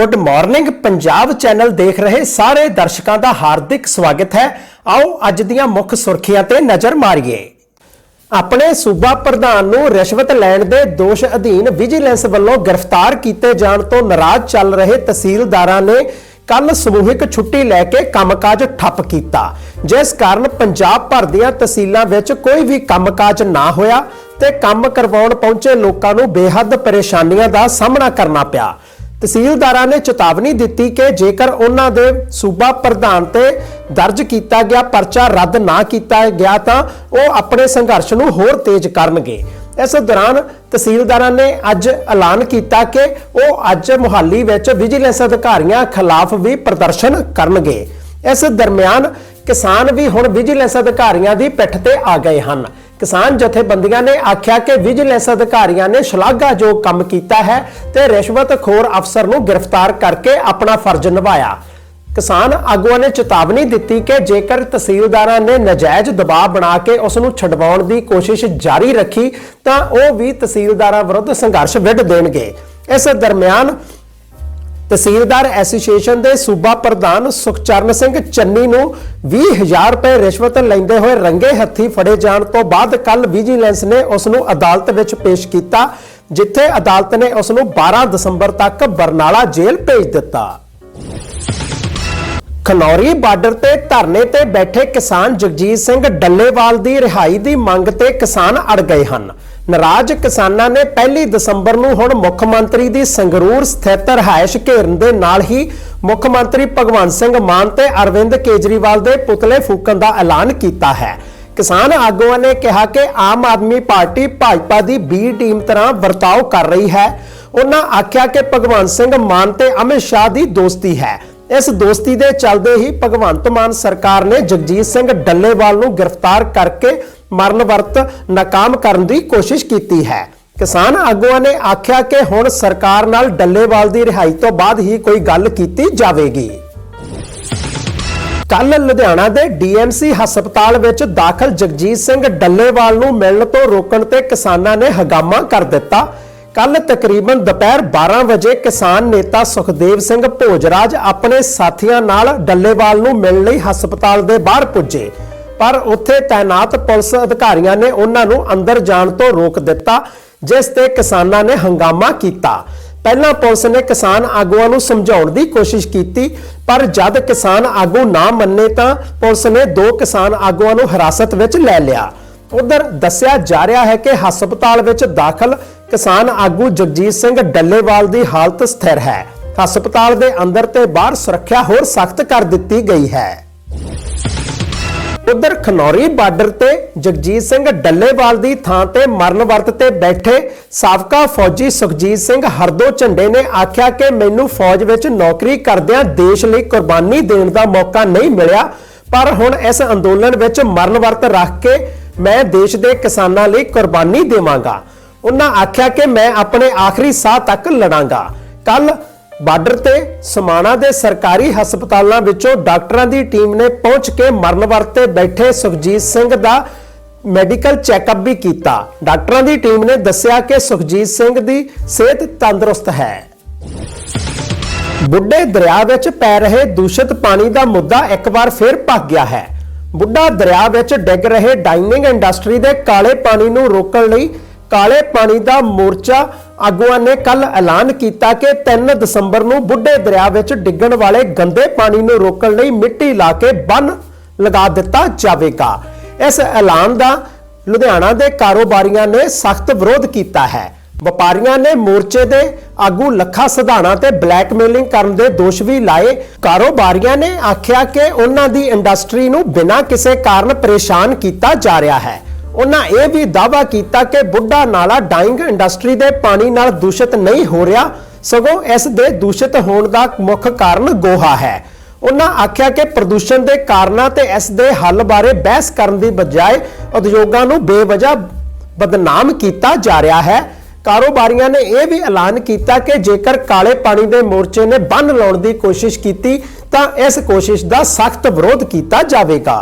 Good morning Punjab channel ਦੇਖ ਰਹੇ ਸਾਰੇ ਦਰਸ਼ਕਾਂ ਦਾ ਹਾਰਦਿਕ ਸਵਾਗਤ ਹੈ। ਆਓ ਅੱਜ ਦੀਆਂ ਮੁੱਖ ਸੁਰਖੀਆਂ ਤੇ ਨਜ਼ਰ ਮਾਰੀਏ। ਆਪਣੇ ਸੂਬਾ ਪ੍ਰਧਾਨ ਨੂੰ ਰਿਸ਼ਵਤ ਲੈਣ ਦੇ ਦੋਸ਼ ਅਧੀਨ ਵਿਜੀਲੈਂਸ ਵੱਲੋਂ ਗ੍ਰਿਫਤਾਰ ਕੀਤੇ ਜਾਣ ਤੋਂ ਨਾਰਾਜ਼ ਚੱਲ ਰਹੇ ਤਹਿਸੀਲਦਾਰਾਂ ਨੇ ਕੱਲ ਸਮੂਹਿਕ ਛੁੱਟੀ ਲੈ ਕੇ ਕੰਮਕਾਜ ਠੱਪ ਕੀਤਾ। ਜਿਸ ਕਾਰਨ ਪੰਜਾਬ ਭਰ ਦੀਆਂ ਤਹਿਸੀਲਾਂ ਵਿੱਚ ਕੋਈ ਵੀ ਕੰਮਕਾਜ ਨਾ ਹੋਇਆ ਤੇ ਕੰਮ ਕਰਵਾਉਣ ਪਹੁੰਚੇ ਲੋਕਾਂ ਨੂੰ ਬੇਹੱਦ ਪਰੇਸ਼ਾਨੀਆਂ ਦਾ ਸਾਹਮਣਾ ਕਰਨਾ ਪਿਆ। ਤਹਿਸੀਲਦਾਰਾਂ ਨੇ ਚੇਤਾਵਨੀ ਦਿੱਤੀ ਕਿ ਜੇਕਰ ਉਹਨਾਂ ਦੇ ਸੂਬਾ ਪ੍ਰਧਾਨ ਤੇ ਦਰਜ ਕੀਤਾ ਗਿਆ ਪਰਚਾ ਰੱਦ ਨਾ ਕੀਤਾ ਗਿਆ ਤਾਂ ਉਹ ਆਪਣੇ ਸੰਘਰਸ਼ ਨੂੰ ਹੋਰ ਤੇਜ਼ ਕਰਨਗੇ। ਇਸ ਦੌਰਾਨ ਤਹਿਸੀਲਦਾਰਾਂ ਨੇ ਅੱਜ ਐਲਾਨ ਕੀਤਾ ਕਿ ਉਹ ਅੱਜ ਮੁਹਾਲੀ ਵਿੱਚ ਵਿਜੀਲੈਂਸ ਅਧਿਕਾਰੀਆਂ ਖਿਲਾਫ ਵੀ ਪ੍ਰਦਰਸ਼ਨ ਕਰਨਗੇ। ਇਸ ਦਰਮਿਆਨ ਕਿਸਾਨ ਵੀ ਹੁਣ ਵਿਜੀਲੈਂਸ ਅਧਿਕਾਰੀਆਂ ਦੀ ਪਿੱਠ ਤੇ ਆ ਗਏ ਹਨ। ਕਿਸਾਨ ਜਥੇਬੰਦੀਆਂ ਨੇ ਆਖਿਆ ਕਿ ਵਿਜੀਲੈਂਸ ਅਧਿਕਾਰੀਆਂ ਨੇ ਸ਼ਲਾਘਾਯੋਗ ਕੰਮ ਕੀਤਾ ਹੈ ਤੇ ਰਿਸ਼ਵਤਖੋਰ ਅਫਸਰ ਨੂੰ ਗ੍ਰਿਫਤਾਰ ਕਰਕੇ ਆਪਣਾ ਫਰਜ਼ ਨਿਭਾਇਆ। ਕਿਸਾਨ ਆਗੂਆਂ ਨੇ ਚੇਤਾਵਨੀ ਦਿੱਤੀ ਕਿ ਜੇਕਰ ਤਹਿਸੀਲਦਾਰਾਂ ਨੇ ਨਜਾਇਜ਼ ਦਬਾਅ ਬਣਾ ਕੇ ਉਸ ਨੂੰ ਛਡਵਾਉਣ ਦੀ ਕੋਸ਼ਿਸ਼ ਜਾਰੀ ਰੱਖੀ, ਤਾਂ ਉਹ ਵੀ ਤਹਿਸੀਲਦਾਰਾਂ ਵਿਰੁੱਧ ਸੰਘਰਸ਼ ਵਿੱਢ ਦੇਣਗੇ। ਇਸ ਦਰਮਿਆਨ ਤਹਿਸੀਲਦਾਰ ਐਸੋਸੀਏਸ਼ਨ ਦੇ ਸੂਬਾ ਪ੍ਰਧਾਨ ਸੁਖਚਰਨ ਸਿੰਘ ਚੰਨੀ ਨੂੰ 20000 ਰੁਪਏ ਰਿਸ਼ਵਤ ਲੈਂਦੇ ਹੋਏ ਰੰਗੇ ਹੱਥੀ ਫੜੇ ਜਾਣ ਤੋਂ ਬਾਅਦ ਕੱਲ ਵਿਜੀਲੈਂਸ ਨੇ ਉਸ ਨੂੰ ਅਦਾਲਤ ਵਿੱਚ ਪੇਸ਼ ਕੀਤਾ, ਜਿੱਥੇ ਅਦਾਲਤ ਨੇ ਉਸ ਨੂੰ 12 ਦਸੰਬਰ ਤੱਕ ਬਰਨਾਲਾ ਜੇਲ੍ਹ ਭੇਜ ਦਿੱਤਾ। ਖਨੌਰੀ ਬਾਰਡਰ ਤੇ ਧਰਨੇ ਤੇ ਬੈਠੇ ਕਿਸਾਨ ਜਗਜੀਤ ਸਿੰਘ ਡੱਲੇਵਾਲ ਦੀ ਰਿਹਾਈ ਦੀ ਮੰਗ ਤੇ ਕਿਸਾਨ ਅੜ ਗਏ ਹਨ। ਨਾਰਾਜ਼ ਕਿਸਾਨਾਂ ਨੇ 1 ਦਸੰਬਰ ਨੂੰ ਹੁਣ ਮੁੱਖ ਮੰਤਰੀ ਦੀ ਸੰਗਰੂਰ ਸਥਿਤ ਰਹਾਇਸ਼ ਘੇਰਨ ਦੇ ਨਾਲ ਹੀ ਮੁੱਖ ਮੰਤਰੀ ਭਗਵੰਤ ਸਿੰਘ ਮਾਨ ਤੇ ਅਰਵਿੰਦ ਕੇਜਰੀਵਾਲ ਦੇ ਪੁਤਲੇ ਫੂਕਣ ਦਾ ਐਲਾਨ ਕੀਤਾ ਹੈ। ਕਿਸਾਨ ਆਗੂਆਂ ਨੇ ਕਿਹਾ ਕਿ ਆਮ ਆਦਮੀ ਪਾਰਟੀ ਭਾਜਪਾ ਦੀ ਬੀ ਟੀਮ ਤਰ੍ਹਾਂ ਵਰਤਾਓ ਕਰ ਰਹੀ ਹੈ। ਉਹਨਾਂ ਆਖਿਆ ਕਿ ਭਗਵੰਤ ਸਿੰਘ ਮਾਨ ਤੇ ਅਮਿਤ ਸ਼ਾਹ ਦੀ ਦੋਸਤੀ ਹੈ। ਇਸ ਦੋਸਤੀ ਦੇ ਚੱਲਦੇ ਹੀ ਭਗਵੰਤ ਮਾਨ ਸਰਕਾਰ ਨੇ ਜਗਜੀਤ ਸਿੰਘ ਡੱਲੇਵਾਲ ਨੂੰ ਗ੍ਰਿਫਤਾਰ ਕਰਕੇ ਮਰਨ ਵਰਤ ਨਾਕਾਮ ਕਰਨ ਦੀ ਕੋਸ਼ਿਸ਼ ਕੀਤੀ ਹੈ। ਕਿਸਾਨ ਆਗੂਆਂ ਨੇ ਆਖਿਆ ਕਿ ਹੁਣ ਸਰਕਾਰ ਨਾਲ ਡੱਲੇਵਾਲ ਦੀ ਰਿਹਾਈ ਤੋਂ ਬਾਅਦ ਹੀ ਕੋਈ ਗੱਲ ਕੀਤੀ ਜਾਵੇਗੀ। ਕੱਲ ਲੁਧਿਆਣਾ ਦੇ ਡੀਐਮਸੀ ਹਸਪਤਾਲ ਵਿੱਚ ਦਾਖਲ ਜਗਜੀਤ ਸਿੰਘ ਡੱਲੇਵਾਲ ਨੂੰ ਮਿਲਣ ਤੋਂ ਰੋਕਣ ਤੇ ਕਿਸਾਨਾਂ ਨੇ ਹੰਗਾਮਾ ਕਰ ਦਿੱਤਾ। ਕੱਲ ਤਕਰੀਬਨ ਦੁਪਹਿਰ 12 ਵਜੇ ਕਿਸਾਨ ਨੇਤਾ ਸੁਖਦੇਵ ਸਿੰਘ ਭੋਜਰਾਜ ਆਪਣੇ ਸਾਥੀਆਂ ਨਾਲ ਡੱਲੇਵਾਲ ਨੂੰ ਮਿਲਣ ਲਈ ਹਸਪਤਾਲ ਦੇ ਬਾਹਰ ਪੁੱਜੇ। ਪਰ ਉੱਥੇ ਤਾਇਨਾਤ ਪੁਲਿਸ ਅਧਿਕਾਰੀਆਂ ਨੇ ਉਹਨਾਂ ਨੂੰ ਅੰਦਰ ਜਾਣ ਤੋਂ ਰੋਕ ਦਿੱਤਾ, ਜਿਸ ਤੇ ਕਿਸਾਨਾਂ ਨੇ ਹੰਗਾਮਾ ਕੀਤਾ। ਪਹਿਲਾਂ ਪੁਲਿਸ ਨੇ ਕਿਸਾਨ ਆਗੂਆਂ ਨੂੰ ਸਮਝਾਉਣ ਦੀ ਕੋਸ਼ਿਸ਼ ਕੀਤੀ, ਪਰ ਜਦ ਕਿਸਾਨ ਆਗੂ ਨਾ ਮੰਨੇ ਤਾਂ ਪੁਲਿਸ ਨੇ ਦੋ ਕਿਸਾਨ ਆਗੂਆਂ ਨੂੰ ਹਿਰਾਸਤ ਵਿੱਚ ਲੈ ਲਿਆ। ਉਧਰ ਦੱਸਿਆ ਜਾ ਰਿਹਾ ਹੈ ਕਿ ਹਸਪਤਾਲ ਵਿੱਚ ਦਾਖਲ ਕਿਸਾਨ ਆਗੂ ਜਗਜੀਤ ਸਿੰਘ ਡੱਲੇਵਾਲ ਦੀ ਹਾਲਤ ਸਥਿਰ ਹੈ। ਹਸਪਤਾਲ ਦੇ ਅੰਦਰ ਤੇ ਬਾਹਰ ਸੁਰੱਖਿਆ ਹੋਰ ਸਖਤ ਕਰ ਦਿੱਤੀ ਗਈ ਹੈ। ਉਧਰ ਖਨੌਰੀ ਬਾਰਡਰ ਤੇ ਜਗਜੀਤ ਸਿੰਘ ਡੱਲੇਵਾਲ ਦੀ ਥਾਂ ਤੇ ਮਰਨ ਵਰਤ ਤੇ ਬੈਠੇ ਸਾਬਕਾ ਫੌਜੀ ਸੁਖਜੀਤ ਸਿੰਘ ਹਰਦੋ ਝੰਡੇ ਨੇ ਆਖਿਆ ਕਿ ਮੈਨੂੰ ਫੌਜ ਵਿੱਚ ਨੌਕਰੀ ਕਰਦਿਆਂ ਦੇਸ਼ ਲਈ ਕੁਰਬਾਨੀ ਦੇਣ ਦਾ ਮੌਕਾ ਨਹੀਂ ਮਿਲਿਆ, ਪਰ ਹੁਣ ਇਸ ਅੰਦੋਲਨ ਵਿੱਚ ਮਰਨ ਵਰਤ ਰੱਖ ਕੇ ਮੈਂ ਦੇਸ਼ ਦੇ ਕਿਸਾਨਾਂ ਲਈ ਕੁਰਬਾਨੀ ਦੇਵਾਂਗਾ। ਉਹਨਾਂ ਆਖਿਆ ਕਿ ਮੈਂ ਆਪਣੇ ਆਖਰੀ ਸਾਹ ਤੱਕ ਲੜਾਂਗਾ। ਕੱਲ ਬਾਰਡਰ ਤੇ ਸਮਾਣਾ ਦੇ ਸਰਕਾਰੀ ਹਸਪਤਾਲਾਂ ਵਿੱਚੋਂ ਡਾਕਟਰਾਂ ਦੀ ਟੀਮ ਨੇ ਪਹੁੰਚ ਕੇ ਮਰਨ ਵਰਤੇ ਬੈਠੇ ਸੁਖਜੀਤ ਸਿੰਘ ਦਾ ਮੈਡੀਕਲ ਚੈੱਕਅਪ ਵੀ ਕੀਤਾ। ਡਾਕਟਰਾਂ ਦੀ ਟੀਮ ਨੇ ਦੱਸਿਆ ਕਿ ਸੁਖਜੀਤ ਸਿੰਘ ਦੀ ਸਿਹਤ ਤੰਦਰੁਸਤ ਹੈ। ਬੁੱਢੇ ਦਰਿਆ ਵਿੱਚ ਪੈ ਰਹੇ ਦੂਸ਼ਿਤ ਪਾਣੀ ਦਾ ਮੁੱਦਾ ਇੱਕ ਵਾਰ ਫਿਰ ਭੱਗ ਗਿਆ ਹੈ। ਬੁੱਢਾ ਦਰਿਆ ਵਿੱਚ ਡਿੱਗ ਰਹੇ ਡਾਈਨਿੰਗ ਇੰਡਸਟਰੀ ਦੇ ਕਾਲੇ ਪਾਣੀ ਨੂੰ ਰੋਕਣ ਲਈ ਕਾਲੇ ਪਾਣੀ ਦਾ ਮੋਰਚਾ ਆਗੂਆਂ ਨੇ ਕੱਲ ਐਲਾਨ ਕੀਤਾ ਕਿ 3 ਦਸੰਬਰ ਨੂੰ ਬੁੱਢੇ ਦਰਿਆ ਵਿੱਚ ਡਿੱਗਣ ਵਾਲੇ ਗੰਦੇ ਪਾਣੀ ਨੂੰ ਰੋਕਣ ਲਈ ਮਿੱਟੀ ਲਾ ਕੇ ਬੰਨ ਲਗਾ ਦਿੱਤਾ ਜਾਵੇਗਾ। ਇਸ ਐਲਾਨ ਦਾ ਲੁਧਿਆਣਾ ਦੇ ਕਾਰੋਬਾਰੀਆਂ ਨੇ ਸਖਤ ਵਿਰੋਧ ਕੀਤਾ ਹੈ। ਵਪਾਰੀਆਂ ਨੇ ਮੋਰਚੇ ਦੇ ਆਗੂ ਲੱਖਾ ਸਿਧਾਣਾ ਤੇ ਬਲੈਕਮੇਲਿੰਗ ਕਰਨ ਦੇ ਦੋਸ਼ ਵੀ ਲਾਏ। ਕਾਰੋਬਾਰੀਆਂ ਨੇ ਆਖਿਆ ਕਿ ਉਹਨਾਂ ਦੀ ਇੰਡਸਟਰੀ ਨੂੰ ਬਿਨਾਂ ਕਿਸੇ ਕਾਰਨ ਪਰੇਸ਼ਾਨ ਕੀਤਾ ਜਾ ਰਿਹਾ ਹੈ। ਉਹਨਾਂ ਇਹ ਵੀ ਦਾਅਵਾ ਕੀਤਾ ਕਿ ਬੁੱਢਾ ਨਾਲਾ ਡਾਈਂਗ ਇੰਡਸਟਰੀ ਦੇ ਪਾਣੀ ਨਾਲ ਦੂਸ਼ਿਤ ਨਹੀਂ ਹੋ ਰਿਹਾ, ਸਗੋਂ ਇਸ ਦੇ ਦੂਸ਼ਿਤ ਹੋਣ ਦਾ ਮੁੱਖ ਕਾਰਨ ਗੋਹਾ ਹੈ। ਉਹਨਾਂ ਆਖਿਆ ਕਿ ਪ੍ਰਦੂਸ਼ਣ ਦੇ ਕਾਰਨਾਂ ਤੇ ਇਸ ਦੇ ਹੱਲ ਬਾਰੇ ਬਹਿਸ ਕਰਨ ਦੀ ਬਜਾਏ ਉਦਯੋਗਾਂ ਨੂੰ ਬੇਵਜ੍ਹਾ ਬਦਨਾਮ ਕੀਤਾ ਜਾ ਰਿਹਾ ਹੈ। ਕਾਰੋਬਾਰੀਆਂ ਨੇ ਇਹ ਵੀ ਐਲਾਨ ਕੀਤਾ ਕਿ ਜੇਕਰ ਕਾਲੇ ਪਾਣੀ ਦੇ ਮੋਰਚੇ ਨੇ ਬੰਨ ਲਾਉਣ ਦੀ ਕੋਸ਼ਿਸ਼ ਕੀਤੀ, ਤਾਂ ਇਸ ਕੋਸ਼ਿਸ਼ ਦਾ ਸਖਤ ਵਿਰੋਧ ਕੀਤਾ ਜਾਵੇਗਾ।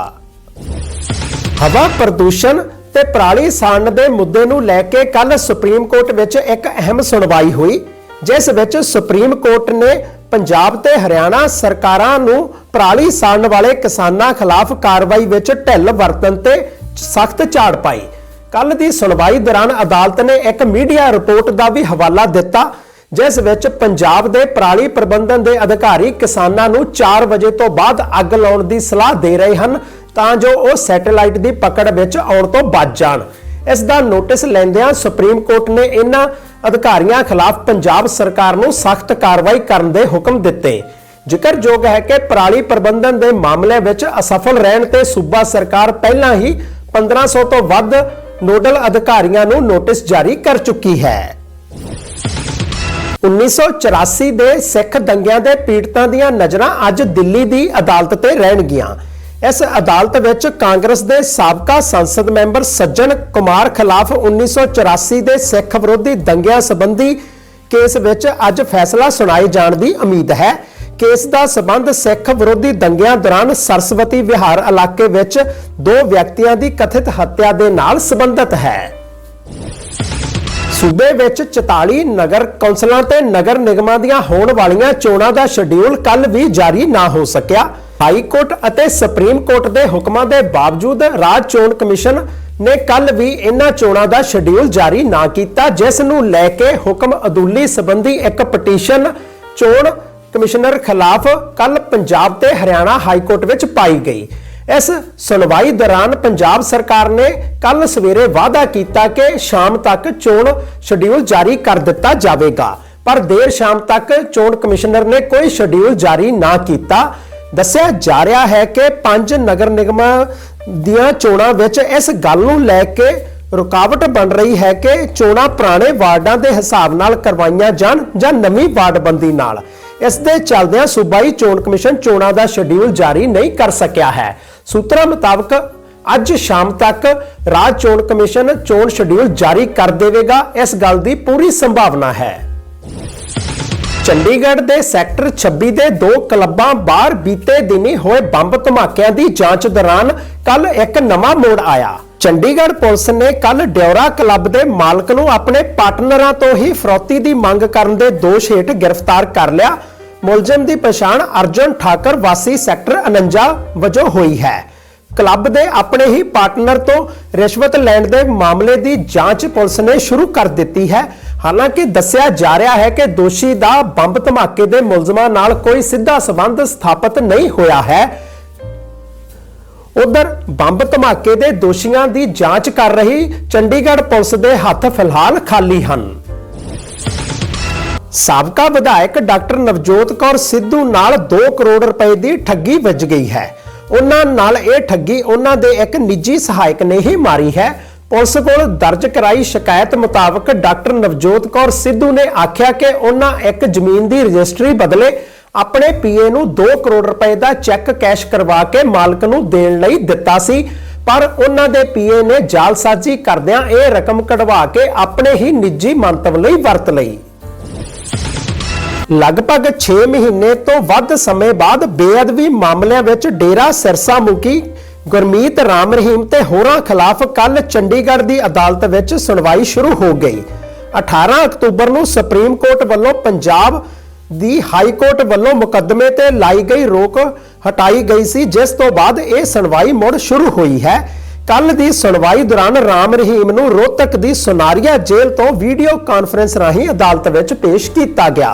ਹਵਾ ਪ੍ਰਦੂਸ਼ਣ ਤੇ ਪਰਾਲੀ ਸਾੜਨ ਦੇ ਮੁੱਦੇ ਨੂੰ ਲੈ ਕੇ ਕੱਲ ਸੁਪਰੀਮ ਕੋਰਟ ਵਿੱਚ ਇੱਕ ਅਹਿਮ ਸੁਣਵਾਈ ਹੋਈ, ਜਿਸ ਵਿੱਚ ਸੁਪਰੀਮ ਕੋਰਟ ਨੇ ਪੰਜਾਬ ਤੇ ਹਰਿਆਣਾ ਸਰਕਾਰਾਂ ਨੂੰ ਪਰਾਲੀ ਸਾੜਨ ਵਾਲੇ ਕਿਸਾਨਾਂ ਖਿਲਾਫ ਕਾਰਵਾਈ ਵਿੱਚ ਢਿੱਲ ਵਰਤਣ ਤੇ ਸਖਤ ਝਾੜ ਪਾਈ। ਕੱਲ ਦੀ ਸੁਣਵਾਈ ਦੌਰਾਨ ਅਦਾਲਤ ਨੇ ਇੱਕ ਮੀਡੀਆ ਰਿਪੋਰਟ ਦਾ ਵੀ ਹਵਾਲਾ ਦਿੱਤਾ, ਜਿਸ ਵਿੱਚ ਪੰਜਾਬ ਦੇ ਪਰਾਲੀ ਪ੍ਰਬੰਧਨ ਦੇ ਅਧਿਕਾਰੀ ਕਿਸਾਨਾਂ ਨੂੰ 4 ਵਜੇ ਤੋਂ ਬਾਅਦ ਅੱਗ ਲਾਉਣ ਦੀ ਸਲਾਹ ਦੇ ਰਹੇ ਹਨ। ਤਾਂ ਜੋ ਉਹ ਸੈਟੇਲਾਈਟ ਦੀ ਪਕੜ ਵਿੱਚ ਆਉਣ ਤੋਂ ਬਚ ਜਾਣ। ਇਸ ਦਾ ਨੋਟਿਸ ਲੈਂਦਿਆਂ ਸੁਪਰੀਮ ਕੋਰਟ ਨੇ ਇਹਨਾਂ ਅਧਿਕਾਰੀਆਂ ਖਿਲਾਫ ਪੰਜਾਬ ਸਰਕਾਰ ਨੂੰ ਸਖਤ ਕਾਰਵਾਈ ਕਰਨ ਦੇ ਹੁਕਮ ਦਿੱਤੇ। ਜ਼ਿਕਰਯੋਗ ਹੈ ਕਿ ਪਰਾਲੀ ਪ੍ਰਬੰਧਨ ਦੇ ਮਾਮਲੇ ਵਿੱਚ ਅਸਫਲ ਰਹਿਣ ਤੇ ਸੂਬਾ ਸਰਕਾਰ ਪਹਿਲਾਂ ਹੀ 1500 ਤੋਂ ਵੱਧ ਨੋਡਲ ਅਧਿਕਾਰੀਆਂ ਨੂੰ ਨੋਟਿਸ ਜਾਰੀ ਕਰ ਚੁੱਕੀ ਹੈ। 1984 ਦੇ ਸਿੱਖ ਦੰਗਿਆਂ ਦੇ ਪੀੜਤਾਂ ਦੀਆਂ ਨਜ਼ਰਾਂ ਅੱਜ ਦਿੱਲੀ ਦੀ ਅਦਾਲਤ ਤੇ ਰਹਿਣਗੀਆਂ। ਇਸ ਅਦਾਲਤ ਵਿੱਚ ਕਾਂਗਰਸ ਦੇ ਸਾਬਕਾ ਸੰਸਦ ਮੈਂਬਰ ਸੱਜਣ ਕੁਮਾਰ ਖਿਲਾਫ 1984 ਦੇ ਸਿੱਖ ਵਿਰੋਧੀ ਦੰਗਿਆਂ ਸੰਬੰਧੀ ਕੇਸ ਵਿੱਚ ਅੱਜ ਫੈਸਲਾ ਸੁਣਾਏ ਜਾਣ ਦੀ ਉਮੀਦ ਹੈ। ਕੇਸ ਦਾ ਸਬੰਧ ਸਿੱਖ ਵਿਰੋਧੀ ਦੰਗਿਆਂ ਦੌਰਾਨ ਸਰਸਵਤੀ ਵਿਹਾਰ ਇਲਾਕੇ ਵਿੱਚ ਦੋ ਵਿਅਕਤੀਆਂ ਦੀ ਕਥਿਤ ਹੱਤਿਆ ਦੇ ਨਾਲ ਸੰਬੰਧਿਤ ਹੈ। ਸੂਬੇ ਵਿੱਚ 44 ਨਗਰ ਕੌਂਸਲਾਂ ਤੇ ਨਗਰ ਨਿਗਮਾਂ ਦੀਆਂ ਹੋਣ ਵਾਲੀਆਂ ਚੋਣਾਂ ਦਾ ਸ਼ਡਿਊਲ ਕੱਲ ਵੀ ਜਾਰੀ ਨਾ ਹੋ ਸਕਿਆ। ਹਾਈ ਕੋਰਟ ਅਤੇ ਸੁਪਰੀਮ ਕੋਰਟ ਦੇ ਹੁਕਮਾਂ ਦੇ ਬਾਵਜੂਦ ਰਾਜ ਚੋਣ ਕਮਿਸ਼ਨ ਨੇ ਕੱਲ ਵੀ ਇਹਨਾਂ ਚੋਣਾਂ ਦਾ ਸ਼ਡਿਊਲ ਜਾਰੀ ਨਾ ਕੀਤਾ, ਜਿਸ ਨੂੰ ਲੈ ਕੇ ਹੁਕਮ ਅਦੁੱਲੀ ਸੰਬੰਧੀ ਇੱਕ ਪਟੀਸ਼ਨ ਚੋਣ ਕਮਿਸ਼ਨਰ ਖਿਲਾਫ ਕੱਲ ਪੰਜਾਬ ਤੇ ਹਰਿਆਣਾ ਹਾਈ ਕੋਰਟ ਵਿੱਚ ਪਾਈ ਗਈ। ਇਸ ਸੁਣਵਾਈ ਦੌਰਾਨ ਪੰਜਾਬ ਸਰਕਾਰ ਨੇ ਕੱਲ ਸਵੇਰੇ ਵਾਅਦਾ ਕੀਤਾ ਕਿ ਸ਼ਾਮ ਤੱਕ ਚੋਣ ਸ਼ਡਿਊਲ ਜਾਰੀ ਕਰ ਦਿੱਤਾ ਜਾਵੇਗਾ। ਪਰ ਦੇਰ ਸ਼ਾਮ ਤੱਕ ਚੋਣ ਕਮਿਸ਼ਨਰ ਨੇ ਕੋਈ ਸ਼ਡਿਊਲ ਜਾਰੀ ਨਾ ਕੀਤਾ। ਦੱਸਿਆ ਜਾ ਰਿਹਾ ਹੈ ਕਿ ਪੰਜ ਨਗਰ ਨਿਗਮਾਂ ਦੀਆਂ ਚੋਣਾਂ ਵਿੱਚ ਇਸ ਗੱਲ ਨੂੰ ਲੈ ਕੇ ਰੁਕਾਵਟ ਬਣ ਰਹੀ ਹੈ ਕਿ ਚੋਣਾਂ ਪੁਰਾਣੇ ਵਾਰਡਾਂ ਦੇ ਹਿਸਾਬ ਨਾਲ ਕਰਵਾਈਆਂ ਜਾਣ ਜਾਂ ਨਵੀਂ ਵਾਰਡਬੰਦੀ ਨਾਲ। ਇਸ ਦੇ ਚੱਲਦਿਆਂ ਸੂਬਾਈ ਚੋਣ ਕਮਿਸ਼ਨ ਚੋਣਾਂ ਦਾ ਸ਼ਡਿਊਲ ਜਾਰੀ ਨਹੀਂ ਕਰ ਸਕਿਆ ਹੈ। ਸੂਤਰਾਂ ਮੁਤਾਬਕ, ਅੱਜ ਸ਼ਾਮ ਤੱਕ ਰਾਜ ਚੋਣ ਕਮਿਸ਼ਨ ਚੋਣ ਸ਼ਡਿਊਲ ਜਾਰੀ ਕਰ ਦੇਵੇਗਾ। ਇਸ ਗੱਲ ਦੀ ਪੂਰੀ ਸੰਭਾਵਨਾ ਹੈ। ਚੰਡੀਗੜ੍ਹ ਦੇ ਸੈਕਟਰ 26 ਦੇ ਦੋ ਕਲੱਬਾਂ ਬਾਹਰ ਬੀਤੇ ਦਿਨੀ ਹੋਏ ਬੰਬ ਧਮਾਕਿਆਂ ਦੀ ਜਾਂਚ ਦੌਰਾਨ ਕੱਲ ਇੱਕ ਨਵਾਂ ਮੋੜ ਆਇਆ। ਚੰਡੀਗੜ੍ਹ ਪੁਲਿਸ ਨੇ ਕੱਲ ਡਿਉਰਾ ਕਲੱਬ ਦੇ ਮਾਲਕ ਨੂੰ ਆਪਣੇ ਪਾਰਟਨਰਾਂ ਤੋਂ ਹੀ ਫਰੌਤੀ ਦੀ ਮੰਗ ਕਰਨ ਦੇ ਦੋਸ਼ ਹੇਠ ਗ੍ਰਿਫਤਾਰ ਕਰ ਲਿਆ। ਮੁਲਜ਼ਮ ਦੀ ਪਛਾਣ ਅਰਜੁਨ ਠਾਕਰ ਵਾਸੀ ਸੈਕਟਰ 49 ਵਜੋਂ ਹੋਈ ਹੈ। ਕਲੱਬ ਦੇ ਆਪਣੇ ਹੀ ਪਾਰਟਨਰ ਤੋਂ ਰਿਸ਼ਵਤ ਲੈਣ ਦੇ ਮਾਮਲੇ ਦੀ ਜਾਂਚ ਪੁਲਿਸ ਨੇ ਸ਼ੁਰੂ ਕਰ ਦਿੱਤੀ ਹੈ। ਹਾਲਾਂਕਿ ਦੱਸਿਆ ਜਾ ਰਿਹਾ ਹੈ ਕਿ ਦੋਸ਼ੀ ਦਾ ਬੰਬ ਧਮਾਕੇ ਦੇ ਮੁਲਜ਼ਮਾਂ ਨਾਲ ਕੋਈ ਸਿੱਧਾ ਸਬੰਧ ਸਥਾਪਿਤ ਨਹੀਂ ਹੋਇਆ ਹੈ। ਉਧਰ ਬੰਬ ਧਮਾਕੇ ਦੇ ਦੋਸ਼ੀਆਂ ਦੀ ਜਾਂਚ ਕਰ ਰਹੀ ਚੰਡੀਗੜ੍ਹ ਪੁਲਿਸ ਦੇ ਹੱਥ ਫਿਲਹਾਲ ਖਾਲੀ ਹਨ। ਸਾਬਕਾ ਵਿਧਾਇਕ ਡਾਕਟਰ ਨਵਜੋਤ ਕੌਰ ਸਿੱਧੂ ਨਾਲ 2 ਕਰੋੜ ਰੁਪਏ ਦੀ ਠੱਗੀ ਵੱਜ ਗਈ ਹੈ। ਉਹਨਾਂ ਨਾਲ ਇਹ ਠੱਗੀ ਉਹਨਾਂ ਦੇ ਇੱਕ ਨਿੱਜੀ ਸਹਾਇਕ ਨੇ ਹੀ ਮਾਰੀ ਹੈ। ਪੁਲਿਸ ਕੋਲ ਦਰਜ ਕਰਾਈ ਸ਼ਿਕਾਇਤ ਮੁਤਾਬਕ ਡਾਕਟਰ ਨਵਜੋਤ ਕੌਰ ਸਿੱਧੂ ਨੇ ਆਖਿਆ ਕਿ ਉਹਨਾਂ ਇੱਕ ਜ਼ਮੀਨ ਦੀ ਰਜਿਸਟਰੀ ਬਦਲੇ ਆਪਣੇ ਪੀਏ ਨੂੰ 2 ਕਰੋੜ ਰੁਪਏ ਦਾ ਚੈੱਕ ਕੈਸ਼ ਕਰਵਾ ਕੇ ਮਾਲਕ ਨੂੰ ਦੇਣ ਲਈ ਦਿੱਤਾ ਸੀ, ਪਰ ਉਹਨਾਂ ਦੇ ਪੀਏ ਨੇ ਜਾਲਸਾਜ਼ੀ ਕਰਦਿਆਂ ਇਹ ਰਕਮ ਕਢਵਾ ਕੇ ਆਪਣੇ ਹੀ ਨਿੱਜੀ ਮੰਤਵ ਲਈ ਵਰਤ ਲਈ। ਲਗਭਗ 6 ਮਹੀਨੇ ਤੋਂ ਵੱਧ ਸਮੇਂ ਬਾਅਦ ਬੇਅਦਬੀ ਮਾਮਲਿਆਂ ਵਿੱਚ ਡੇਰਾ ਸਿਰਸਾ ਮੁਖੀ ਗੁਰਮੀਤ ਰਾਮ ਰਹੀਮ ਤੇ ਹੋਰਾਂ ਖਿਲਾਫ ਕੱਲ ਚੰਡੀਗੜ੍ਹ ਦੀ ਅਦਾਲਤ ਵਿੱਚ ਸੁਣਵਾਈ ਸ਼ੁਰੂ ਹੋ ਗਈ। 18 ਅਕਤੂਬਰ ਨੂੰ ਸੁਪਰੀਮ ਕੋਰਟ ਵੱਲੋਂ ਪੰਜਾਬ ਦੀ ਹਾਈ ਕੋਰਟ ਵੱਲੋਂ ਮੁਕੱਦਮੇ ਤੇ ਲਾਈ ਗਈ ਰੋਕ ਹਟਾਈ ਗਈ ਸੀ, ਜਿਸ ਤੋਂ ਬਾਅਦ ਇਹ ਸੁਣਵਾਈ ਮੁੜ ਸ਼ੁਰੂ ਹੋਈ ਹੈ। ਕੱਲ ਦੀ ਸੁਣਵਾਈ ਦੌਰਾਨ ਰਾਮ ਰਹੀਮ ਨੂੰ ਰੋਹਤਕ ਦੀ ਸੁਨਾਰੀਆ ਜੇਲ੍ਹ ਤੋਂ ਵੀਡੀਓ ਕਾਨਫਰੰਸ ਰਾਹੀਂ ਅਦਾਲਤ ਵਿੱਚ ਪੇਸ਼ ਕੀਤਾ ਗਿਆ।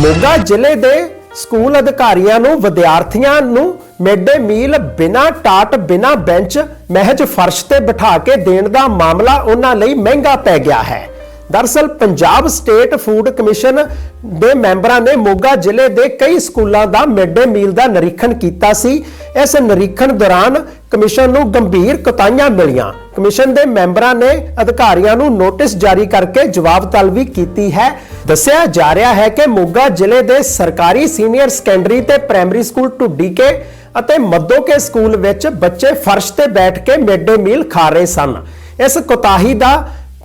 ਮੋਗਾ ਜ਼ਿਲ੍ਹੇ ਦੇ ਸਕੂਲ ਅਧਿਕਾਰੀਆਂ ਨੂੰ, ਵਿਦਿਆਰਥੀਆਂ ਨੂੰ ਮਿਡ-ਡੇ ਮੀਲ ਬਿਨਾਂ ਟਾਟ, ਬਿਨਾਂ ਬੈਂਚ, ਮਹਿਜ ਫਰਸ਼ ਤੇ ਬਿਠਾ ਕੇ ਦੇਣ ਦਾ ਮਾਮਲਾ ਉਹਨਾਂ ਲਈ ਮਹਿੰਗਾ ਪੈ ਗਿਆ ਹੈ। ਦਰਸਲ ਪੰਜਾਬ ਸਟੇਟ ਫੂਡ ਕਮਿਸ਼ਨ ਦੇ ਮੈਂਬਰਾਂ ਨੇ ਮੋਗਾ ਜ਼ਿਲ੍ਹੇ ਦੇ ਕਈ ਸਕੂਲਾਂ ਦਾ ਮਿਡ-ਡੇ ਮੀਲ ਦਾ ਨਿਰੀਖਣ ਕੀਤਾ ਸੀ। ਇਸ ਨਿਰੀਖਣ ਦੌਰਾਨ ਕਮਿਸ਼ਨ ਨੂੰ ਗੰਭੀਰ ਕੁਤਾਹੀਆਂ ਮਿਲੀਆਂ। ਕਮਿਸ਼ਨ ਦੇ ਮੈਂਬਰਾਂ ਨੇ ਅਧਿਕਾਰੀਆਂ ਨੂੰ ਨੋਟਿਸ ਜਾਰੀ ਕਰਕੇ ਜਵਾਬ ਤਲਬੀ ਕੀਤੀ ਹੈ। ਦੱਸਿਆ ਜਾ ਰਿਹਾ ਹੈ ਕਿ ਮੋਗਾ ਜ਼ਿਲ੍ਹੇ ਦੇ ਸਰਕਾਰੀ ਸੀਨੀਅਰ ਸੈਕੰਡਰੀ ਤੇ ਪ੍ਰਾਇਮਰੀ ਸਕੂਲ ਢੁੱਡੀਕੇ ਅਤੇ ਮੱਦੋਕੇ ਸਕੂਲ ਵਿੱਚ ਬੱਚੇ ਫਰਸ਼ ਤੇ ਬੈਠ ਕੇ ਮਿਡ-ਡੇ ਮੀਲ ਖਾ ਰਹੇ ਸਨ। ਇਸ ਕੁਤਾਹੀ ਦਾ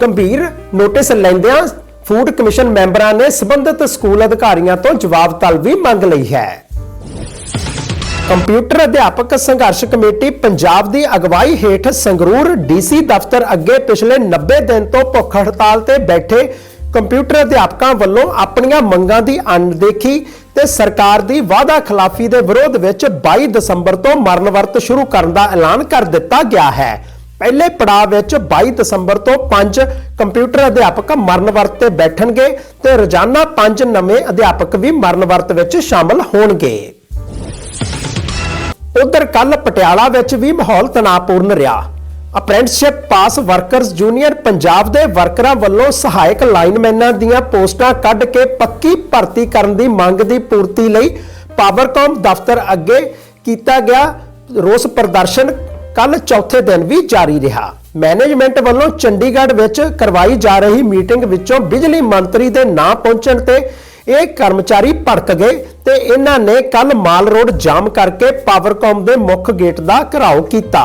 ਗੰਭੀਰ ਨੋਟਿਸ ਲੈਂਦਿਆਂ ਫੂਡ ਕਮਿਸ਼ਨ ਮੈਂਬਰਾਂ ਨੇ ਸਬੰਧਤ ਸਕੂਲ ਅਧਿਕਾਰੀਆਂ ਤੋਂ ਜਵਾਬ ਤਲਬੀ ਮੰਗ ਲਈ ਹੈ। ਕੰਪਿਊਟਰ ਅਧਿਆਪਕ ਸੰਘਰਸ਼ ਕਮੇਟੀ ਪੰਜਾਬ ਦੀ ਅਗਵਾਈ ਹੇਠ ਸੰਗਰੂਰ ਡੀਸੀ ਦਫ਼ਤਰ ਅੱਗੇ ਪਿਛਲੇ 90 ਦਿਨ ਤੋਂ ਭੁੱਖ ਹੜਤਾਲ ਤੇ ਬੈਠੇ ਕੰਪਿਊਟਰ ਅਧਿਆਪਕਾਂ ਵੱਲੋਂ ਆਪਣੀਆਂ ਮੰਗਾਂ ਦੀ ਅਣਦੇਖੀ ਤੇ ਸਰਕਾਰ ਦੀ ਵਾਅਦਾ ਖਿਲਾਫੀ ਦੇ ਵਿਰੋਧ ਵਿੱਚ 22 ਦਸੰਬਰ ਤੋਂ ਮਰਨ ਵਰਤ ਸ਼ੁਰੂ ਕਰਨ ਦਾ ਐਲਾਨ ਕਰ ਦਿੱਤਾ ਗਿਆ ਹੈ। ਪਹਿਲੇ ਪੜਾਅ ਵਿੱਚ 22 ਦਸੰਬਰ ਤੋਂ 5 ਕੰਪਿਊਟਰ ਅਧਿਆਪਕ ਮਰਨ ਵਰਤ ਤੇ ਬੈਠਣਗੇ ਤੇ ਰੋਜ਼ਾਨਾ 5 ਨਵੇਂ ਅਧਿਆਪਕ ਵੀ ਮਰਨ ਵਰਤ ਵਿੱਚ ਸ਼ਾਮਲ ਹੋਣਗੇ। ਉਧਰ ਕੱਲ ਪਟਿਆਲਾ ਵਿੱਚ ਵੀ ਮਾਹੌਲ ਤਣਾਅਪੂਰਨ ਰਿਹਾ। Apprenticeship pass workers union Punjab ਦੇ ਵਰਕਰਾਂ ਵੱਲੋਂ ਸਹਾਇਕ ਲਾਈਨਮੈਨਾਂ ਦੀਆਂ ਪੋਸਟਾਂ ਕੱਢ ਕੇ ਪੱਕੀ ਭਰਤੀ ਕਰਨ ਦੀ ਮੰਗ ਦੀ ਪੂਰਤੀ ਲਈ ਪਾਵਰਕਾਮ ਦਫ਼ਤਰ ਅੱਗੇ ਕੀਤਾ ਗਿਆ ਰੋਸ ਪ੍ਰਦਰਸ਼ਨ ਕੱਲ ਚੌਥੇ ਦਿਨ ਵੀ ਜਾਰੀ ਰਿਹਾ। ਮੈਨੇਜਮੈਂਟ ਵੱਲੋਂ ਚੰਡੀਗੜ੍ਹ ਵਿੱਚ ਕਰਵਾਈ ਜਾ ਰਹੀ ਮੀਟਿੰਗ ਵਿੱਚੋਂ ਬਿਜਲੀ ਮੰਤਰੀ ਦੇ ਨਾ ਪਹੁੰਚਣ ਤੇ ਇਹ ਕਰਮਚਾਰੀ ਭੜਕ ਗਏ ਤੇ ਇਹਨਾਂ ਨੇ ਕੱਲ ਮਾਲ ਰੋਡ ਜਾਮ ਕਰਕੇ ਪਾਵਰਕਾਮ ਦੇ ਮੁੱਖ ਗੇਟ ਦਾ ਘਿਰਾਓ ਕੀਤਾ।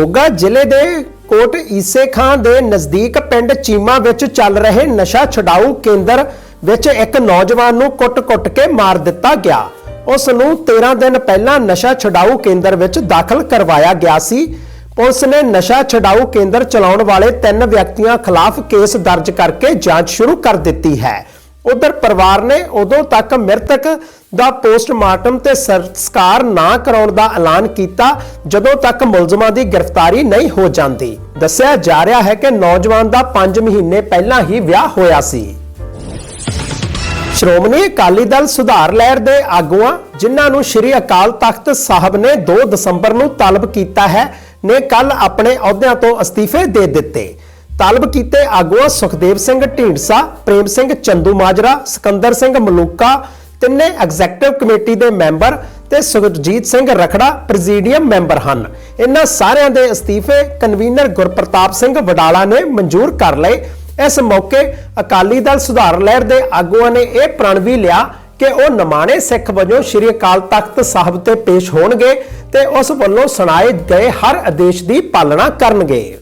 ਮੋਗਾ ਜ਼ਿਲ੍ਹੇ ਦੇ ਕੋਟ ਈਸੇ ਖਾਂ ਦੇ ਨਜ਼ਦੀਕ ਪਿੰਡ ਚੀਮਾ ਵਿੱਚ ਚੱਲ ਰਹੇ ਨਸ਼ਾ ਛਡਾਊ ਕੇਂਦਰ ਵਿੱਚ ਇੱਕ ਨੌਜਵਾਨ ਨੂੰ ਕੁੱਟ-ਕੁੱਟ ਕੇ ਮਾਰ ਦਿੱਤਾ ਗਿਆ। ਉਸ ਨੂੰ 13 ਦਿਨ ਪਹਿਲਾਂ ਨਸ਼ਾ ਛਡਾਊ ਕੇਂਦਰ ਵਿੱਚ ਦਾਖਲ ਕਰਵਾਇਆ ਗਿਆ ਸੀ। ਪੁਲਿਸ ਨੇ ਨਸ਼ਾ ਛਡਾਊ ਕੇਂਦਰ ਚਲਾਉਣ ਵਾਲੇ ਤਿੰਨ ਵਿਅਕਤੀਆਂ ਖਿਲਾਫ ਕੇਸ ਦਰਜ ਕਰਕੇ ਜਾਂਚ ਸ਼ੁਰੂ ਕਰ ਦਿੱਤੀ ਹੈ। ਉਧਰ ਪਰਿਵਾਰ ਨੇ ਉਦੋਂ ਤੱਕ ਮ੍ਰਿਤਕ ਦਾ ਪੋਸਟਮਾਰਟਮ ਤੇ ਸੰਸਕਾਰ ਨਾ ਕਰਾਉਣ ਦਾ ਐਲਾਨ ਕੀਤਾ, ਜਦੋਂ ਤੱਕ ਮੁਲਜ਼ਮਾਂ ਦੀ ਗ੍ਰਿਫਤਾਰੀ ਨਹੀਂ ਹੋ ਜਾਂਦੀ। ਦੱਸਿਆ ਜਾ ਰਿਹਾ ਹੈ ਕਿ ਨੌਜਵਾਨ ਦਾ 5 ਮਹੀਨੇ ਪਹਿਲਾਂ ਹੀ ਵਿਆਹ ਹੋਇਆ ਸੀ। ਸ਼੍ਰੋਮਣੀ ਅਕਾਲੀ ਦਲ ਸੁਧਾਰ ਲਹਿਰ ਦੇ ਆਗੂਆਂ, ਜਿਨ੍ਹਾਂ ਨੂੰ ਸ਼੍ਰੀ ਅਕਾਲ ਤਖਤ ਸਾਹਿਬ ਨੇ 2 ਦਸੰਬਰ ਨੂੰ ਤਲਬ ਕੀਤਾ ਹੈ, ਨੇ ਕੱਲ ਆਪਣੇ ਅਹੁਦਿਆਂ ਤੋਂ ਅਸਤੀਫੇ ਦੇ ਦਿੱਤੇ। ਤਲਬ ਕੀਤੇ ਆਗੂਆਂ ਸੁਖਦੇਵ ਸਿੰਘ ਢੀਂਡਸਾ, ਪ੍ਰੇਮ ਸਿੰਘ ਚੰਦੂ ਮਾਜਰਾ, ਸਿਕੰਦਰ ਸਿੰਘ ਮਲੂਕਾ, ਤਿੰਨੇ ਐਗਜ਼ੈਕਟਿਵ ਕਮੇਟੀ ਦੇ ਮੈਂਬਰ ਤੇ ਸੁਖਜੀਤ ਸਿੰਘ ਰਖੜਾ ਪ੍ਰੈਜ਼ੀਡੀਅਮ ਮੈਂਬਰ ਹਨ। ਇਹਨਾਂ ਸਾਰਿਆਂ ਦੇ ਅਸਤੀਫੇ ਕਨਵੀਨਰ ਗੁਰਪ੍ਰਤਾਪ ਸਿੰਘ ਵਡਾਲਾ ਨੇ ਮਨਜ਼ੂਰ ਕਰ ਲਏ। ਇਸ ਮੌਕੇ ਅਕਾਲੀ ਦਲ ਸੁਧਾਰ ਲਹਿਰ ਦੇ ਆਗੂਆਂ ਨੇ ਇਹ ਪ੍ਰਣ ਵੀ ਲਿਆ ਕਿ ਉਹ ਨਮਾਣੇ ਸਿੱਖ ਵਜੋਂ ਸ੍ਰੀ ਅਕਾਲ ਤਖਤ ਸਾਹਿਬ ਤੇ ਪੇਸ਼ ਹੋਣਗੇ ਤੇ ਉਸ ਵੱਲੋਂ ਸੁਣਾਏ ਗਏ ਹਰ ਆਦੇਸ਼ ਦੀ ਪਾਲਣਾ ਕਰਨਗੇ।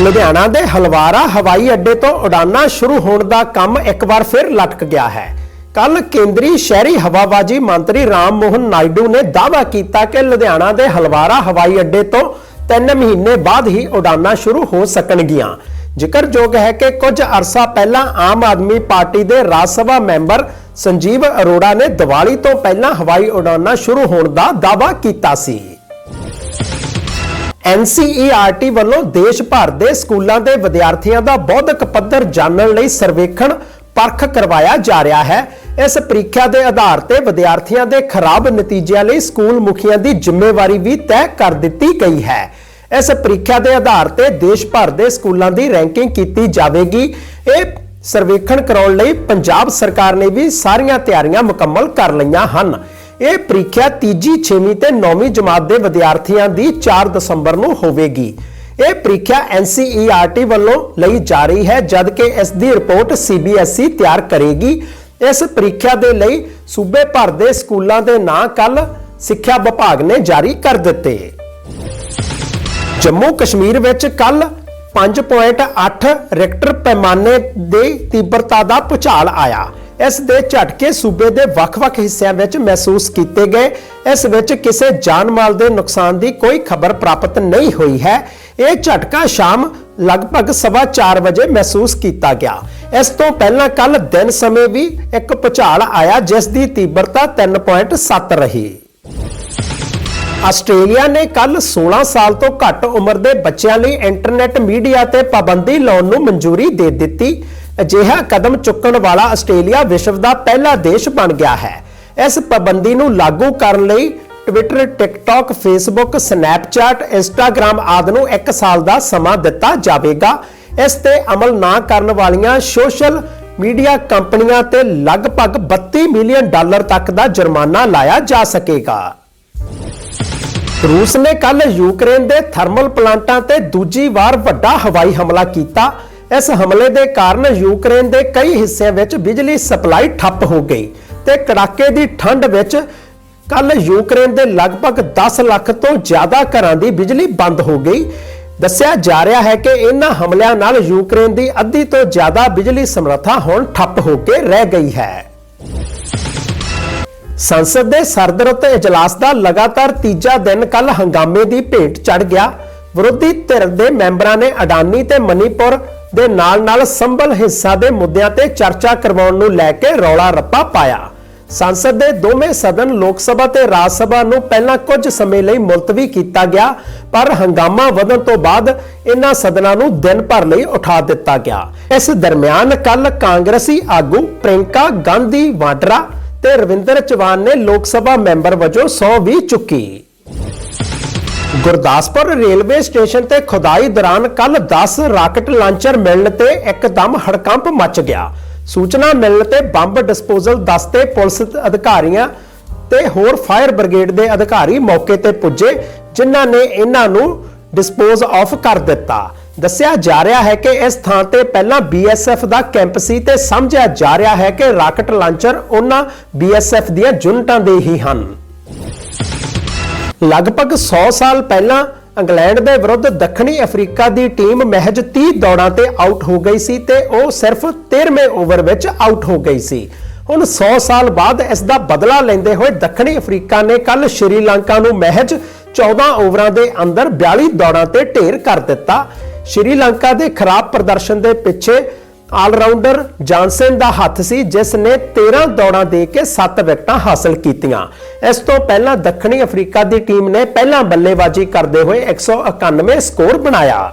ਲੁਧਿਆਣਾ ਦੇ ਹਲਵਾਰਾ ਹਵਾਈ ਅੱਡੇ ਤੋਂ ਉਡਾਨਾਂ ਸ਼ੁਰੂ ਹੋਣ ਦਾ ਕੰਮ ਇੱਕ ਵਾਰ ਫਿਰ ਲਟਕ ਗਿਆ ਹੈ। ਕੱਲ ਕੇਂਦਰੀ ਸ਼ਹਿਰੀ ਹਵਾਬਾਜ਼ੀ ਮੰਤਰੀ ਰਾਮ ਮੋਹਨ ਨਾਇਡੂ ਨੇ ਦਾਅਵਾ ਕੀਤਾ ਕਿ ਲੁਧਿਆਣਾ ਦੇ ਹਲਵਾਰਾ ਹਵਾਈ ਅੱਡੇ ਤੋਂ 3 ਮਹੀਨੇ ਬਾਅਦ ਹੀ ਉਡਾਨਾਂ ਸ਼ੁਰੂ ਹੋ ਸਕਣਗੀਆਂ। ਜ਼ਿਕਰਯੋਗ ਹੈ ਕਿ ਕੁਝ ਅਰਸਾ ਪਹਿਲਾਂ ਆਮ ਆਦਮੀ ਪਾਰਟੀ ਦੇ ਰਾਜ ਸਭਾ ਮੈਂਬਰ ਸੰਜੀਵ ਅਰੋੜਾ ਨੇ ਦੀਵਾਲੀ ਤੋਂ ਪਹਿਲਾਂ ਹਵਾਈ ਉਡਾਨਾਂ ਸ਼ੁਰੂ ਹੋਣ ਦਾ ਦਾਅਵਾ ਕੀਤਾ ਸੀ। NCERT ਵੱਲੋਂ ਦੇਸ਼ ਭਰ ਦੇ ਸਕੂਲਾਂ ਦੇ ਵਿਦਿਆਰਥੀਆਂ ਦਾ ਬੌਧਿਕ ਪੱਧਰ ਜਾਣਨ ਲਈ ਸਰਵੇਖਣ ਪਰਖ ਕਰਵਾਇਆ ਜਾ ਰਿਹਾ ਹੈ। ਇਸ ਪ੍ਰੀਖਿਆ ਦੇ ਆਧਾਰ ਤੇ ਵਿਦਿਆਰਥੀਆਂ ਦੇ ਖਰਾਬ ਨਤੀਜਿਆਂ ਲਈ ਸਕੂਲ ਮੁਖੀਆਂ ਦੀ ਜ਼ਿੰਮੇਵਾਰੀ ਵੀ ਤੈਅ ਕਰ ਦਿੱਤੀ ਗਈ ਹੈ। ਇਸ ਪ੍ਰੀਖਿਆ ਦੇ ਆਧਾਰ ਤੇ ਦੇਸ਼ ਭਰ ਦੇ ਸਕੂਲਾਂ ਦੀ ਰੈਂਕਿੰਗ ਕੀਤੀ ਜਾਵੇਗੀ। ਇਹ ਸਰਵੇਖਣ ਕਰਾਉਣ ਲਈ ਪੰਜਾਬ ਸਰਕਾਰ ਨੇ ਵੀ ਸਾਰੀਆਂ ਤਿਆਰੀਆਂ ਮੁਕੰਮਲ ਕਰ ਲਈਆਂ ਹਨ। ਇਹ ਪ੍ਰੀਖਿਆ ਤੀਜੀ 6ਵੀਂ ਤੇ 9ਵੀਂ ਜਮਾਤ ਦੇ ਵਿਦਿਆਰਥੀਆਂ ਦੀ 4 ਦਸੰਬਰ ਨੂੰ ਹੋਵੇਗੀ। ਇਹ ਪ੍ਰੀਖਿਆ NCERT ਵੱਲੋਂ ਲਈ ਜਾ ਰਹੀ ਹੈ, ਜਦਕਿ ਇਸ ਦੀ ਰਿਪੋਰਟ CBSE ਤਿਆਰ ਕਰੇਗੀ। ਇਸ ਪ੍ਰੀਖਿਆ ਦੇ ਲਈ ਸੂਬੇ ਭਰ ਦੇ ਸਕੂਲਾਂ ਦੇ ਨਾਂ ਕੱਲ ਸਿੱਖਿਆ ਵਿਭਾਗ ਨੇ ਜਾਰੀ ਕਰ ਦਿੱਤੇ। ਜੰਮੂ ਕਸ਼ਮੀਰ ਵਿੱਚ ਕੱਲ 5.8 ਰੈਕਟਰ ਪੈਮਾਨੇ ਦੇ ਤੀਬਰਤਾ ਦਾ ਭੁਚਾਲ ਆਇਆ। ਇਸ ਦੇ ਝਟਕੇ ਸੂਬੇ ਦੇ ਵੱਖ-ਵੱਖ ਹਿੱਸਿਆਂ ਵਿੱਚ ਮਹਿਸੂਸ ਕੀਤੇ ਗਏ। ਇਸ ਵਿੱਚ ਕਿਸੇ ਜਾਨ ਮਾਲ ਦੇ ਨੁਕਸਾਨ ਦੀ ਕੋਈ ਖਬਰ ਪ੍ਰਾਪਤ ਨਹੀਂ ਹੋਈ ਹੈ। ਇਹ ਝਟਕਾ ਸ਼ਾਮ ਲਗਭਗ 4:30 ਵਜੇ ਮਹਿਸੂਸ ਕੀਤਾ ਗਿਆ। ਇਸ ਤੋਂ ਪਹਿਲਾਂ ਕੱਲ ਦਿਨ ਸਮੇਂ ਵੀ ਇੱਕ ਭੁਚਾਲ ਆਇਆ, ਜਿਸ ਦੀ ਤੀਬਰਤਾ 3.7 ਰਹੀ। ਆਸਟ੍ਰੇਲੀਆ ਨੇ ਕੱਲ 16 ਸਾਲ ਤੋਂ ਘੱਟ ਉਮਰ ਦੇ ਬੱਚਿਆਂ ਲਈ ਇੰਟਰਨੈਟ ਮੀਡੀਆ ਤੇ ਪਾਬੰਦੀ ਲਾਉਣ ਨੂੰ ਮਨਜ਼ੂਰੀ ਦੇ ਦਿੱਤੀ। ਅਜਿਹਾ ਕਦਮ ਚੁੱਕਣ ਵਾਲਾ ਆਸਟ੍ਰੇਲੀਆ ਵਿਸ਼ਵ ਦਾ ਪਹਿਲਾ ਦੇਸ਼ ਬਣ ਗਿਆ ਹੈ। ਇਸ ਪਾਬੰਦੀ ਨੂੰ ਲਾਗੂ ਕਰਨ ਲਈ Twitter, TikTok, Facebook, Snapchat Instagram ਆਦਿ ਨੂੰ 1 ਸਾਲ ਦਾ ਸਮਾਂ ਦਿੱਤਾ ਜਾਵੇਗਾ। ਇਸ ਤੇ ਅਮਲ ਨਾ ਕਰਨ ਵਾਲੀਆਂ ਸੋਸ਼ਲ ਮੀਡੀਆ ਕੰਪਨੀਆਂ ਤੇ ਲਗਭਗ 32 ਮਿਲੀਅਨ ਡਾਲਰ ਤੱਕ ਦਾ ਜੁਰਮਾਨਾ ਲਾਇਆ ਜਾ ਸਕੇਗਾ। ਰੂਸ ਨੇ ਕੱਲ ਯੂਕਰੇਨ ਦੇ ਥਰਮਲ ਪਲਾਂਟਾਂ ਤੇ ਦੂਜੀ ਵਾਰ ਵੱਡਾ ਹਵਾਈ ਹਮਲਾ ਕੀਤਾ। ਇਸ ਹਮਲੇ ਦੇ ਕਾਰਨ ਯੂਕਰੇਨ ਦੇ ਕਈ ਹਿੱਸਿਆਂ ਵਿੱਚ ਬਿਜਲੀ ਸਪਲਾਈ ਠੱਪ ਹੋ ਗਈ ਤੇ ਕੜਾਕੇ ਦੀ ਠੰਡ ਵਿੱਚ ਕੱਲ ਯੂਕਰੇਨ ਦੇ ਲਗਭਗ 10 ਲੱਖ ਤੋਂ ਜ਼ਿਆਦਾ ਘਰਾਂ ਦੀ ਬਿਜਲੀ ਬੰਦ ਹੋ ਗਈ। ਦੱਸਿਆ ਜਾ ਰਿਹਾ ਹੈ ਕਿ ਇਹਨਾਂ ਹਮਲਿਆਂ ਨਾਲ ਯੂਕਰੇਨ ਦੀ ਅੱਧੀ ਤੋਂ ਜ਼ਿਆਦਾ ਬਿਜਲੀ ਸਮਰੱਥਾ ਹੁਣ ਠੱਪ ਹੋ ਕੇ ਰਹਿ ਗਈ ਹੈ। ਸੰਸਦ ਦੇ ਸਰਦਰਤ ਇਜਲਾਸ ਦਾ ਲਗਾਤਾਰ ਤੀਜਾ ਦਿਨ ਕੱਲ ਹੰਗਾਮੇ ਦੀ ਭੇਟ ਚੜ ਗਿਆ। ਵਿਰੋਧੀ ਧਿਰ ਦੇ ਮੈਂਬਰਾਂ ਨੇ ਅਡਾਨੀ ਤੇ ਮਨੀਪੁਰ ਦੇ ਨਾਲ-ਨਾਲ ਸੰਭਲ ਹਿੱਸਾ ਦੇ ਮੁੱਦਿਆਂ ਤੇ ਚਰਚਾ ਕਰਵਾਉਣ ਨੂੰ ਲੈ ਕੇ ਰੌਲਾ ਰੱਪਾ ਪਾਇਆ। ਸੰਸਦ ਦੇ ਦੋਵੇਂ ਸਦਨ ਲੋਕ ਸਭਾ ਤੇ ਰਾਜ ਸਭਾ ਨੂੰ ਪਹਿਲਾਂ ਕੁਝ ਸਮੇਂ ਲਈ ਮੁਲਤਵੀ ਕੀਤਾ ਗਿਆ, ਪਰ ਹੰਗਾਮਾ ਵਧਣ ਤੋਂ ਬਾਅਦ ਇਹਨਾਂ ਸਦਨਾਂ ਨੂੰ ਦਿਨ ਭਰ ਲਈ ਉਠਾ ਦਿੱਤਾ ਗਿਆ। ਇਸ ਦਰਮਿਆਨ ਕੱਲ ਕਾਂਗਰਸੀ ਆਗੂ ਪ੍ਰਿੰਕਾ ਗਾਂਧੀ ਵਾਡਰਾ ਤੇ ਰਵਿੰਦਰ ਚੌਹਾਨ ਨੇ ਲੋਕ ਸਭਾ ਮੈਂਬਰ ਵਜੋਂ ਸਹੁੰ ਵੀ ਚੁੱਕੀ। ਗੁਰਦਾਸਪੁਰ ਰੇਲਵੇ ਸਟੇਸ਼ਨ ਤੇ ਖੁਦਾਈ ਦੌਰਾਨ ਕੱਲ 10 ਰਾਕਟ ਲਾਂਚਰ ਮਿਲਣ ਤੇ ਇੱਕਦਮ ਹੜਕੰਪ ਮਚ ਗਿਆ। ਸੂਚਨਾ ਮਿਲਣ ਤੇ ਬੰਬ ਡਿਸਪੋਜ਼ਲ ਦਸਤੇ ਪੁਲਿਸ ਅਧਿਕਾਰੀਆਂ ਤੇ ਹੋਰ ਫਾਇਰ ਬ੍ਰਿਗੇਡ ਦੇ ਅਧਿਕਾਰੀ ਮੌਕੇ ਤੇ ਪੁੱਜੇ, ਜਿਨ੍ਹਾਂ ਨੇ ਇਹਨਾਂ ਨੂੰ ਡਿਸਪੋਜ਼ ਆਫ ਕਰ ਦਿੱਤਾ। ਦੱਸਿਆ ਜਾ ਰਿਹਾ ਹੈ ਕਿ ਇਸ ਥਾਂ ਤੇ ਪਹਿਲਾਂ BSF ਦਾ ਕੈਂਪ ਸੀ ਤੇ ਸਮਝਿਆ ਜਾ ਰਿਹਾ ਹੈ ਕਿ ਰਾਕਟ ਲਾਂਚਰ ਉਹਨਾਂ BSF ਦੀਆਂ ਯੂਨਿਟਾਂ ਦੇ ਹੀ ਹਨ। ਲਗਭਗ 100 ਸਾਲ ਪਹਿਲਾਂ ਇੰਗਲੈਂਡ ਦੇ ਵਿਰੁੱਧ ਦੱਖਣੀ ਅਫਰੀਕਾ ਦੀ ਟੀਮ ਮਹਿਜ 30 ਦੌੜਾਂ ਤੇ ਆਊਟ ਹੋ ਗਈ ਸੀ ਤੇ ਉਹ ਸਿਰਫ 13ਵੇਂ ਓਵਰ ਵਿੱਚ ਆਊਟ ਹੋ ਗਈ ਸੀ। ਹੁਣ 100 ਸਾਲ ਬਾਅਦ ਇਸ ਦਾ ਬਦਲਾ ਲੈਂਦੇ ਹੋਏ ਦੱਖਣੀ ਅਫਰੀਕਾ ਨੇ ਕੱਲ ਸ਼੍ਰੀਲੰਕਾ ਨੂੰ ਮਹਿਜ 14 ਓਵਰਾਂ ਦੇ ਅੰਦਰ 42 ਦੌੜਾਂ ਤੇ ਢੇਰ ਕਰ ਦਿੱਤਾ। ਸ਼੍ਰੀਲੰਕਾ ਦੇ ਖਰਾਬ ਪ੍ਰਦਰਸ਼ਨ ਦੇ ਪਿੱਛੇ ਆਲਰਾਊਂਡਰ ਜਾਨਸਨ ਦਾ ਹੱਥ ਸੀ, ਜਿਸ ਨੇ 13 ਦੌੜਾਂ ਦੇ ਕੇ 7 ਵਿਕਟਾਂ ਹਾਸਲ ਕੀਤੀਆਂ। ਇਸ ਤੋਂ ਪਹਿਲਾਂ ਦੱਖਣੀ ਅਫਰੀਕਾ ਦੀ ਟੀਮ ਨੇ ਪਹਿਲਾਂ ਬੱਲੇਬਾਜ਼ੀ ਕਰਦੇ ਹੋਏ 191 ਸਕੋਰ ਬਣਾਇਆ।